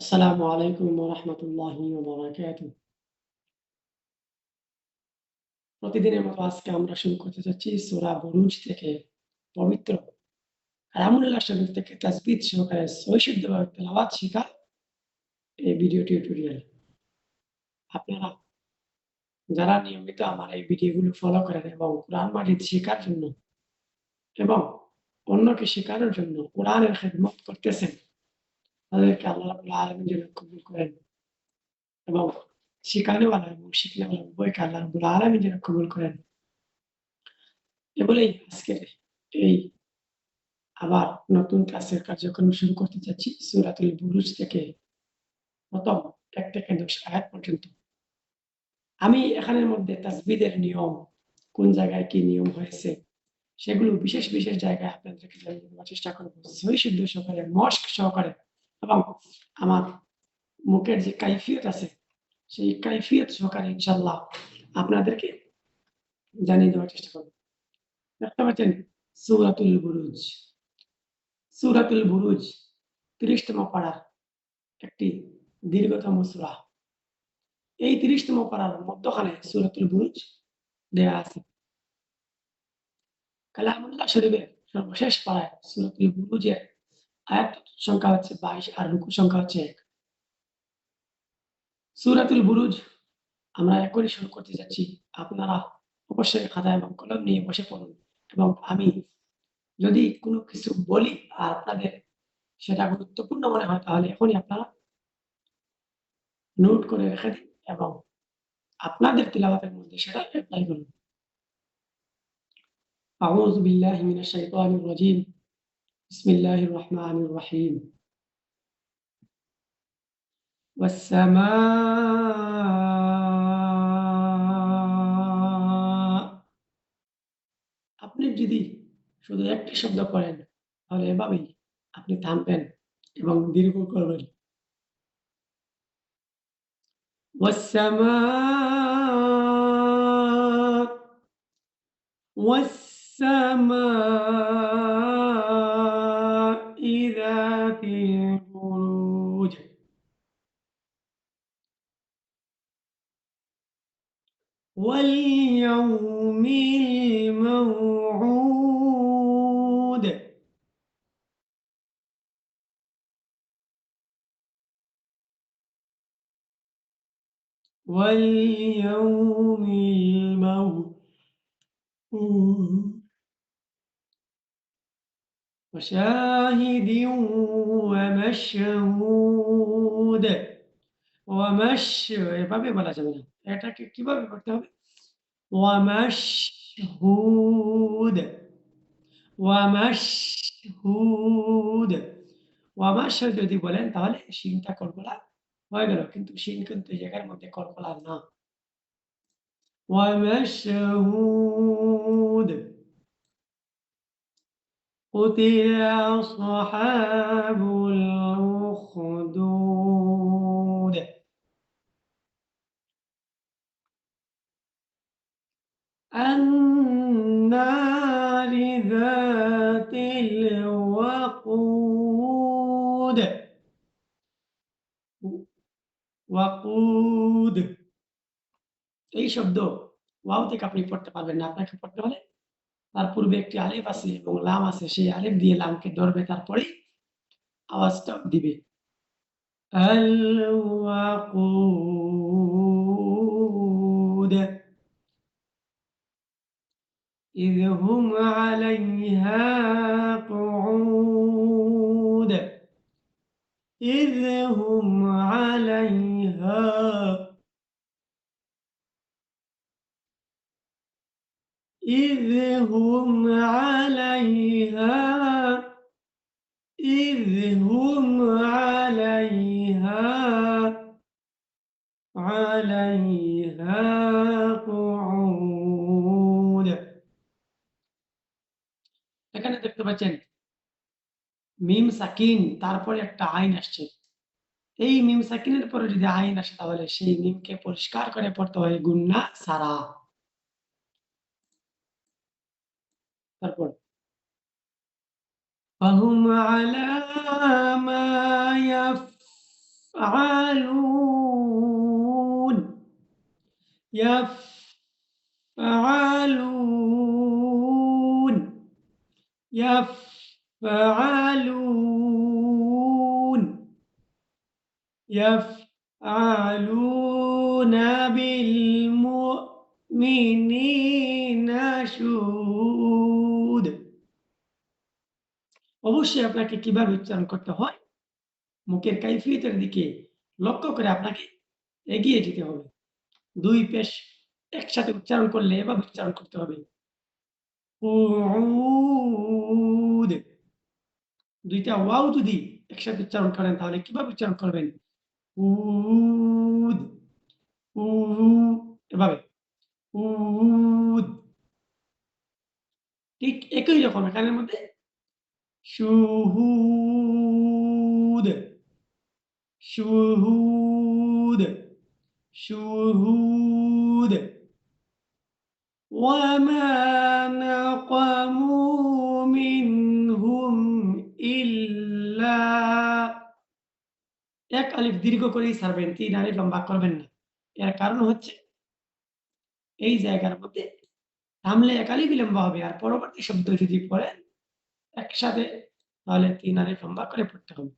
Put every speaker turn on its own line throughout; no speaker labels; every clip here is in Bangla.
আসসালামু আলাইকুম রাহমাতুল্লাহি প্রতিদিনের মতো আজকে আমরা শুরু করতে যাচ্ছি সূরা বুরুজ থেকে পবিত্র কালামুল্লাহ শরীফ থেকে তাসবিহ সহকারে সহিষ্ণুভাবে তেলাওয়াত শিখা এই ভিডিও টিউটোরিয়াল। আপনারা যারা নিয়মিত আমার এই ভিডিওগুলো ফলো করেন এবং কোরআন মাজিদ শেখার জন্য এবং অন্যকে শেখানোর জন্য কোরআনের খেদমত করতেছেন তাদেরকে আল্লাহ আলামিন যেন কবুল করেন এবং শিখানেওয়ালা এবং শিখনেওয়ালা উভয়কে আল্লাহ রাব্বুল আলামিন যেন কবুল করেন। এ বলেই আজকের এই আবার নতুন ক্লাসের কার্যক্রম শুরু করতে যাচ্ছি সূরাতুল বুরুজ থেকে প্রথম ১ থেকে ১০ আয়াত পর্যন্ত। আমি এখানের মধ্যে তাসবিদের নিয়ম, কোন জায়গায় কি নিয়ম হয়েছে সেগুলো বিশেষ, বিশেষ জায়গায় আপনাদেরকে জানিয়ে দেওয়ার চেষ্টা করব। সহি শুদ্ধ সহকারে, মশক সহকারে এবং আমার মুখের যে কাইফিয়ত আছে, সেই কাইফিয়ত সহকারে ইনশাআল্লাহ আপনাদেরকে জানিয়ে দেওয়ার চেষ্টা করব। দেখতে পাচ্ছেন, সূরাতুল বুরুজ। সূরাতুল বুরুজ ৩০ তম পারার একটি দীর্ঘতম সূরা। এই ৩০ তম পারার মধ্যখানে সূরাতুল বুরুজ দেয়া আছে। কালামুল্লাহ শরীফের সর্বশেষ পাড়ায় সূরাতুল বুরুজের আয়াত সংখ্যা হচ্ছে ২২ আর রুকু সংখ্যা হচ্ছে ১। সূরাতুল বুরুজ আমরা এখনই শুরু করতে যাচ্ছি। আপনারা অবশ্যই খাতা এবং কলম নিয়ে বসে পড়ুন এবং আমি যদি কোনো কিছু বলি আর আপনাদের সেটা গুরুত্বপূর্ণ মনে হয়, তাহলে এখনই আপনারা নোট করে রেখে দিন এবং আপনাদের তিলাওয়াতের মধ্যে সেটা এপ্লাই করুন। আউযু বিল্লাহি মিনাশ শাইতানির রাজীম। বিসমিল্লাহির রহমানির রহিম। ওয়াস-সামা আপনি যদি শুধু একটি শব্দ পড়েন তাহলে এভাবেই আপনি থামবেন এবং দীর্ঘ করবেন। ওয়াস-সামা ওয়াস-সামা'i واليوم الموعود. واليوم الموعود. وشاهد ومشهود. ومش এভাবে বলা যাবে না। এটাকে কিভাবে পড়তে হবে? ওয়ামাশহুদ ওয়ামাশহুদ ওয়ামাশহুদ যদি বলেন তাহলে শিনটা কলকলা হয়ে গেল। কিন্তু শিন কিন্তু এই জায়গার মধ্যে কলকলা না। ওয়ামাশহুদ قتل أصحاب الأخدود النار ذات الوقود ওয়াকুদ এই শব্দ ওয়াও থেকে আপনি পড়তে পারবেন না। আপনাকে পড়তে হলে তার পূর্বে একটি আলিফ আছে এবং লাম আছে। সেই আলিফ দিয়ে লামকে ধরবে তারপরেই আওয়াজটা দিবে। আল-ওয়াকুদ إذ هم عليها قعود. إذ هم عليها إذ هم عليها إذ هم عليها عليها দেখতে পাচ্ছেন মিম সাকিন তারপরে একটা আইন আসছে। এই মিম সাকিনের পরে যদি আইন আসে তাহলে সেই মিমকে পরিষ্কার করে পড়তে হয় গুন্না ছাড়া। তারপর فهم على ما يفعلون يفعلون يفعلون يفعلون بالمؤمنين شهود অবশ্যই আপনাকে কিভাবে উচ্চারণ করতে হয় মুখের কাইফিয়তের দিকে লক্ষ্য করে আপনাকে এগিয়ে যেতে হবে দুই পেশ একসাথে উচ্চারণ করলে এভাবে উচ্চারণ করতে হবে উউদ দুইটা ওয়াও যদি একসাথে উচ্চারণ করেন তাহলে কিভাবে উচ্চারণ করবেন উদ উ এভাবে উদ ঠিক একই রকম এখানের মধ্যে শুহুদ শুহুদ শুহুদ وما نقموا منهم إلا এক আলিফ দীর্ঘ করেই ছাড়বেন তিন আলিফ লম্বা করবেন না এর কারণ হচ্ছে এই জায়গার মধ্যে থামলে এক আলিফ লম্বা হবে আর পরবর্তী শব্দ যদি পড়েন একসাথে তাহলে তিন আলিফ লম্বা করে পড়তে হবে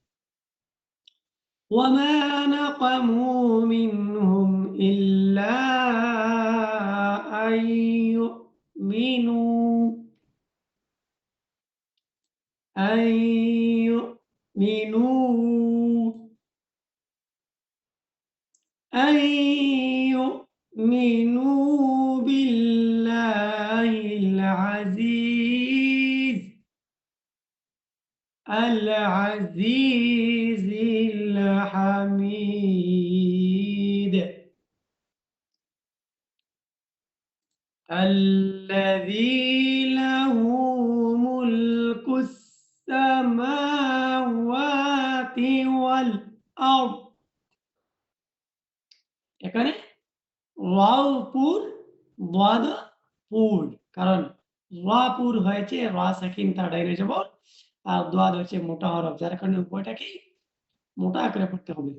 وما نقموا منهم إلا أن يؤمنوا أن يؤمنوا. أن يؤمنوا بالله العزيز العزيز الحميد. الذي له السماوات والأرض এখানে রাওপুর বাদ পুর কারণ রাপুর হয়েছে রা সাকিন তার ডাইনে যাবর আর দোয়াদ হচ্ছে মোটা হরফ যার কারণে উভয়টাকে মোটা আকারে পড়তে হবে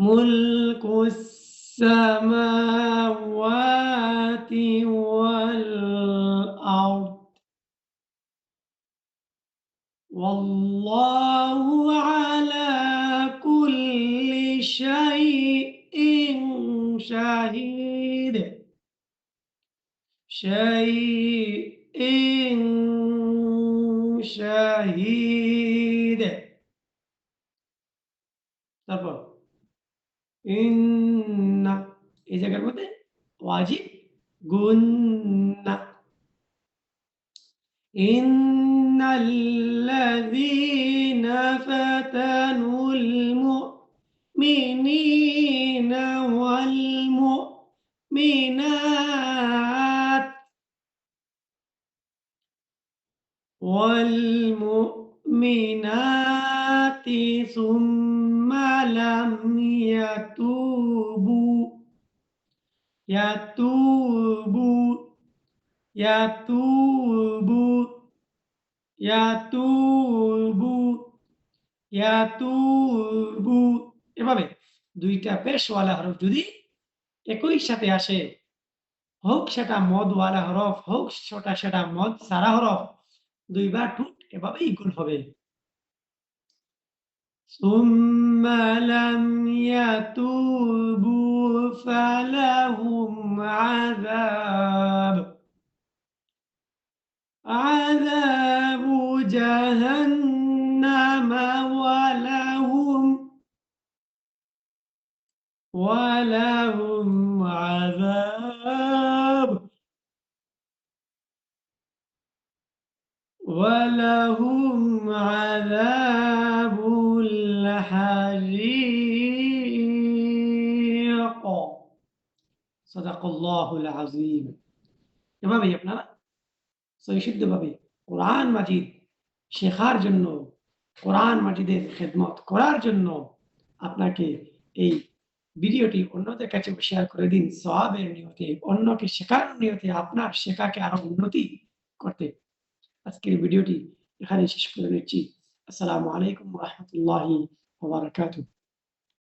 ملك السماوات والأرض والله على كل شيء شهيد شيء شهيد তারপর ইন্না এই জায়গার মধ্যে ওয়াজিব গুন্না إن الذين فتنوا المؤمنين والمؤمنات والمؤمنات ثم لم يتوبوا. يتوبوا. يتوبوا. يتوبوا يتوبوا এভাবে দুইটা পেশওয়ালা হরফ যদি একই সাথে আসে হোক সেটা মদওয়ালা হরফ হোক সেটা সেটা মদ সারা হরফ দুইবার ঠুট এভাবেই গুণ হবে ثم لم يتوبوا فلهم عذاب جهنم ولهم ولهم عذاب ولهم عذاب الحريق. صدق الله العظيم. يا بابي يا ابن سيشد بابي قرآن مجيد. শেখার জন্য, কোরআন মাটিদের খেদমত করার জন্য আপনাকে এই ভিডিওটি অন্যদের কাছে শেয়ার করে দিন সবাবের নিয়তে, অন্যকে শেখার নিয়তে, আপনার শেখাকে আরও উন্নতি করতে। আজকের ভিডিওটি এখানে শেষ করে নিচ্ছি। আসসালামু আলাইকুম রহমতুল্লাহি ওবরাকাতুহ